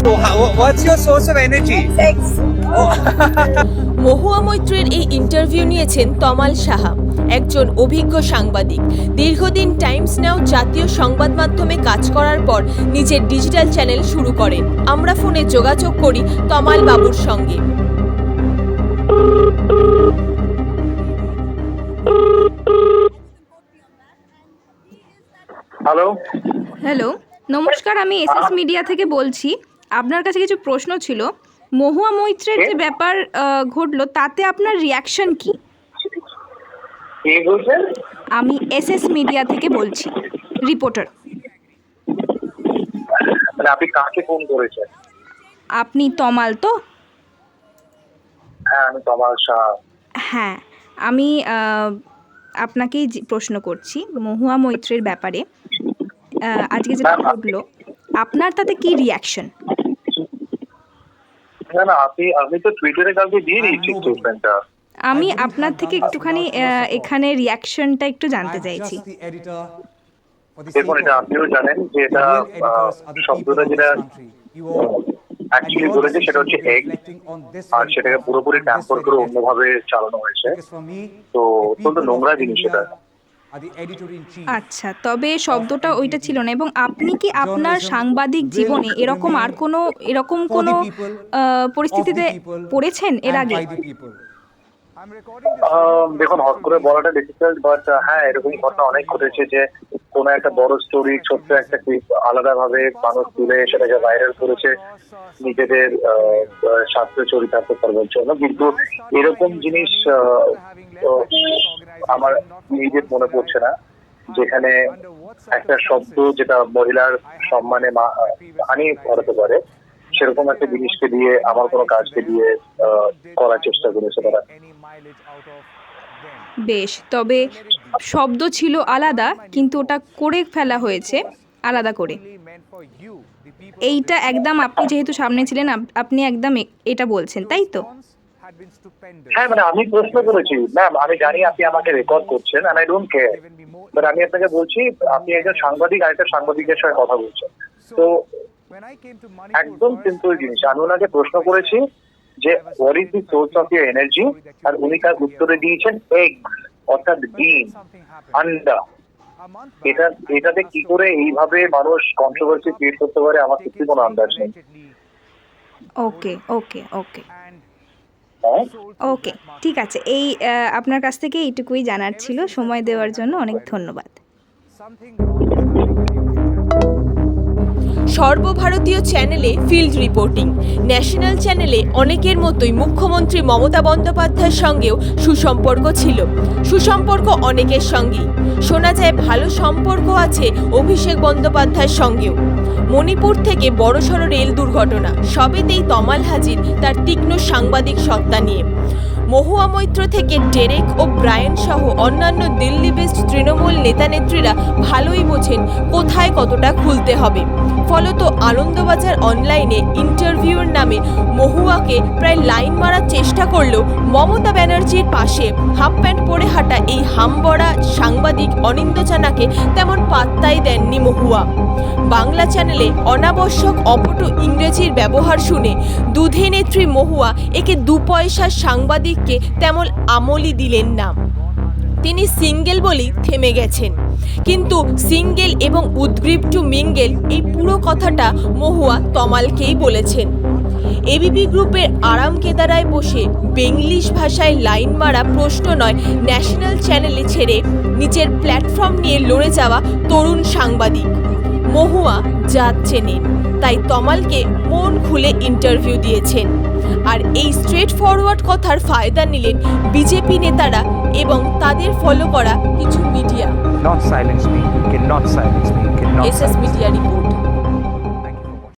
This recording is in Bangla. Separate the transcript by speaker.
Speaker 1: So, how, what's your source of energy?
Speaker 2: Sex.
Speaker 3: মহুয়া মৈত্রের এই ইন্টারভিউ নিয়েছেন তমাল সাহা একজন অভিজ্ঞ সাংবাদিক। দীর্ঘদিন টাইমস নাও জাতীয় সংবাদ মাধ্যমে কাজ করার পর নিজের ডিজিটাল চ্যানেল শুরু করেন। আমরা ফোনে যোগাযোগ করি তমাল বাবুর সঙ্গে।
Speaker 4: হ্যালো
Speaker 5: হ্যালো নমস্কার আমি এসএস মিডিয়া থেকে বলছি। আপনার কাছে কিছু প্রশ্ন ছিল। মহুয়া মৈত্রের যে ব্যাপার আহ, ঘটলো তাতে আপনার রিয়াকশন কি? আমি এসএস মিডিয়া থেকে বলছি রিপোর্টার
Speaker 4: আপনি কাকে ফোন করেছেন?
Speaker 5: আপনি তমাল তো?
Speaker 4: হ্যাঁ আমি তমাল শাহ।
Speaker 5: হ্যাঁ আমি আপনাকেই প্রশ্ন করছি মহুয়া মৈত্রের ব্যাপারে। আজকে যেটা ঘটলো আপনার তাতে কি রিয়াকশন
Speaker 4: না না আপনি আমি তো টুইটারে কালকে দিয়ে দিয়েছি স্টেটমেন্টটা
Speaker 5: আমি আপনার থেকে একটুখানি আহ, এখানে রিয়াকশনটা একটু জানতে চাইছি।
Speaker 4: দেখুন এটা আপনিও জানেন যে এটা শব্দটা যেটা অ্যাকচুয়ালি বলেছে সেটা হচ্ছে এগ আর সেটাকে পুরোপুরি ট্যাম্পার করে অন্যভাবে চালানো হয়েছে। তো অত্যন্ত নোংরা জিনিস এটা।
Speaker 5: আচ্ছা তবে শব্দটা ওইটা ছিল না। এবং আপনি কি আপনার সাংবাদিক জীবনে এরকম আর কোনো এরকম কোনো আহ, পরিস্থিতিতে পড়েছেন এর আগে?
Speaker 4: আহ, দেখুন হট করে বলাটা ডিফিকাল্ট বাট হ্যাঁ এরকম ঘটনা অনেক ঘটেছে যে কোন একটা বড় স্টোরি ছোট্ট একটা ক্লিপ আলাদাভাবে মানুষ তুলে সেটাকে ভাইরাল করেছে। নিজেদের স্বাস্থ্য চরিতার্থ করবার জন্য। কিন্তু এরকম জিনিস আমার নিজের মনে পড়ছে না। যেখানে একটা শব্দ যেটা মহিলার সম্মানে হানি ঘটাতে পারে, সেরকম একটা জিনিসকে দিয়ে, আমার কোনো কাজকে দিয়ে করার চেষ্টা করেছে তারা।
Speaker 5: বেশ, তবে শব্দ ছিল আলাদা, কিন্তু ওটা করে ফেলা হয়েছে আলাদা করে। এইটা একদম আপনি যেহেতু সামনে ছিলেন আপনি একদম এটা বলছেন, তাই তো?
Speaker 4: হ্যাঁ মানে আমি প্রশ্ন করেছি ম্যাম আমি জানি আপনি আমাকে রেকর্ড করছেন and I don't care but আমি আপনাকে বলছি আপনি একজন সাংবাদিক আরেকটা সাংবাদিকের সঙ্গে কথা বলছেন। তো একদম সিম্পল জিনিস আমি ওনাকে প্রশ্ন করেছি যে what is the source of your energy আর উনি তার উত্তরে দিয়েছেন এগ অর্থাৎ ডিম আন্ডা। এটা এটাতে কি করে এইভাবে মানুষ কন্ট্রোভার্সি ক্রিয়েট করতে পারে আমার সত্যি কোনো আন্দাজ নেই।
Speaker 5: ওকে ওকে ওকে ওকে ঠিক আছে। এই আপনার কাছ থেকে এইটুকুই জানার ছিল। সময় দেওয়ার জন্য অনেক ধন্যবাদ।
Speaker 3: সর্বভারতীয় চ্যানেলে ফিল্ড রিপোর্টিং। ন্যাশনাল চ্যানেলে অনেকের মতোই মুখ্যমন্ত্রী মমতা বন্দ্যোপাধ্যায়ের সঙ্গেও সুসম্পর্ক ছিল। সুসম্পর্ক অনেকের সঙ্গেই। শোনা যায় ভালো সম্পর্ক আছে অভিষেক বন্দ্যোপাধ্যায়ের সঙ্গেও। মণিপুর থেকে বড়সড় রেল দুর্ঘটনা, সবেতেই তমাল হাজির তার তীক্ষ্ণ সাংবাদিক সত্তা নিয়ে। মহুয়া মৈত্র থেকে ডেরেক ও ব্রায়ান সহ অন্যান্য দিল্লি বেস্ট তৃণমূল নেতানেত্রীরা ভালোই বোঝেন কোথায় কতটা খুলতে হবে। ফলত আনন্দবাজার অনলাইনে ইন্টারভিউর নামে মহুয়াকে প্রায় লাইন মারার চেষ্টা করলেও মমতা ব্যানার্জির পাশে। হাফ প্যান্ট পরে হাঁটা এই হামবড়া সাংবাদিক অনিন্দ চানাকে তেমন পাত্তাই দেননি মহুয়া। বাংলা চ্যানেলে অনাবশ্যক অপটু ইংরেজির ব্যবহার শুনে দুধে নেত্রী মহুয়া একে দু পয়সার সাংবাদিককে তেমন আমলই দিলেন না। তিনি সিঙ্গেল বলেই থেমে গেছেন। কিন্তু সিঙ্গেল এবং উদ্গ্রীব টু মিঙ্গেল এই পুরো কথাটা মহুয়া তমালকেই বলেছেন। এবিপি গ্রুপের আরাম কেদারায় বসে বেঙ্গলিশ ভাষায় লাইন মারা প্রশ্ন নয় ন্যাশনাল চ্যানেলে ছেড়ে নিচের প্ল্যাটফর্ম নিয়ে লড়ে যাওয়া তরুণ সাংবাদিক। মহুয়া জাত চেনেন, তাই তমালকে মন খুলে ইন্টারভিউ দিয়েছেন। আর এই স্ট্রেট ফরওয়ার্ড কথার ফায়দা নিলেন বিজেপি নেতারা এবং তাদের ফলো করা কিছু media
Speaker 6: not silence me, can not silence me
Speaker 3: S S. Media report